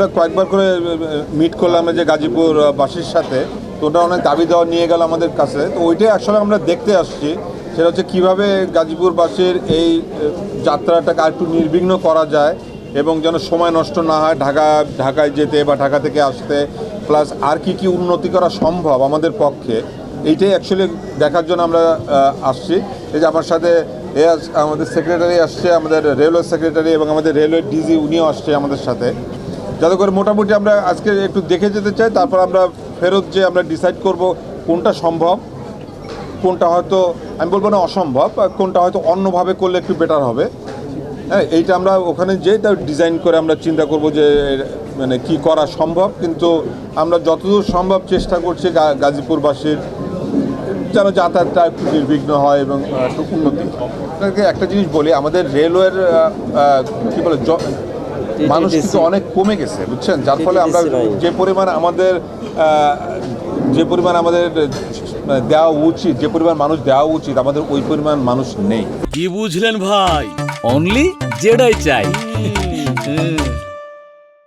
আমরা কয়েকবার করে মিট করলাম যে গাজীপুর বাসীর সাথে। তো ওটা অনেক দাবি দেওয়া নিয়ে গেল আমাদের কাছে। তো ওইটাই আসলে আমরা দেখতে আসছি। সেটা হচ্ছে কীভাবে গাজীপুরবাসীর এই যাত্রাটাকে আর একটু নির্বিঘ্ন করা যায় এবং যেন সময় নষ্ট না হয় ঢাকা, ঢাকায় যেতে বা ঢাকা থেকে আসতে প্লাস আর কি কি উন্নতি করা সম্ভব আমাদের পক্ষে। এইটাই অ্যাকচুয়ালি দেখার জন্য আমরা আসছি। এই যে আমার সাথে এ আমাদের সেক্রেটারি আসছে, আমাদের রেলওয়ে সেক্রেটারি এবং আমাদের রেলওয়ে ডিজি উনিও আসছে আমাদের সাথে। যাতে করে মোটামুটি আমরা আজকে একটু দেখে যেতে চাই তারপর আমরা ফেরত যে আমরা ডিসাইড করব কোনটা সম্ভব কোনটা হয়তো আমি বলব না অসম্ভব কোনটা হয়তো অন্যভাবে করলে একটু বেটার হবে। হ্যাঁ এইটা আমরা ওখানে যেয়ে তার ডিজাইন করে আমরা চিন্তা করব যে মানে কি করা সম্ভব কিন্তু আমরা যতদূর সম্ভব চেষ্টা করছি গাজীপুরবাসীর যেন যাতায়াতটা একটু নির্বিঘ্ন হয় এবং একটু উন্নতি একটা জিনিস বলি আমাদের রেলওয়ের আহ, বলে মানুষ কিন্তু অনেক কমে গেছে বুঝছেন? যার ফলে আমরা যে পরিমাণ আমাদের যে পরিমাণ আমাদের মানে দেওয়া উচিত যে পরিমাণ মানুষ দেওয়া উচিত আমাদের ওই পরিমাণ মানুষ নেই। কি বুঝলেন ভাই? অনলি যেটাই চাই।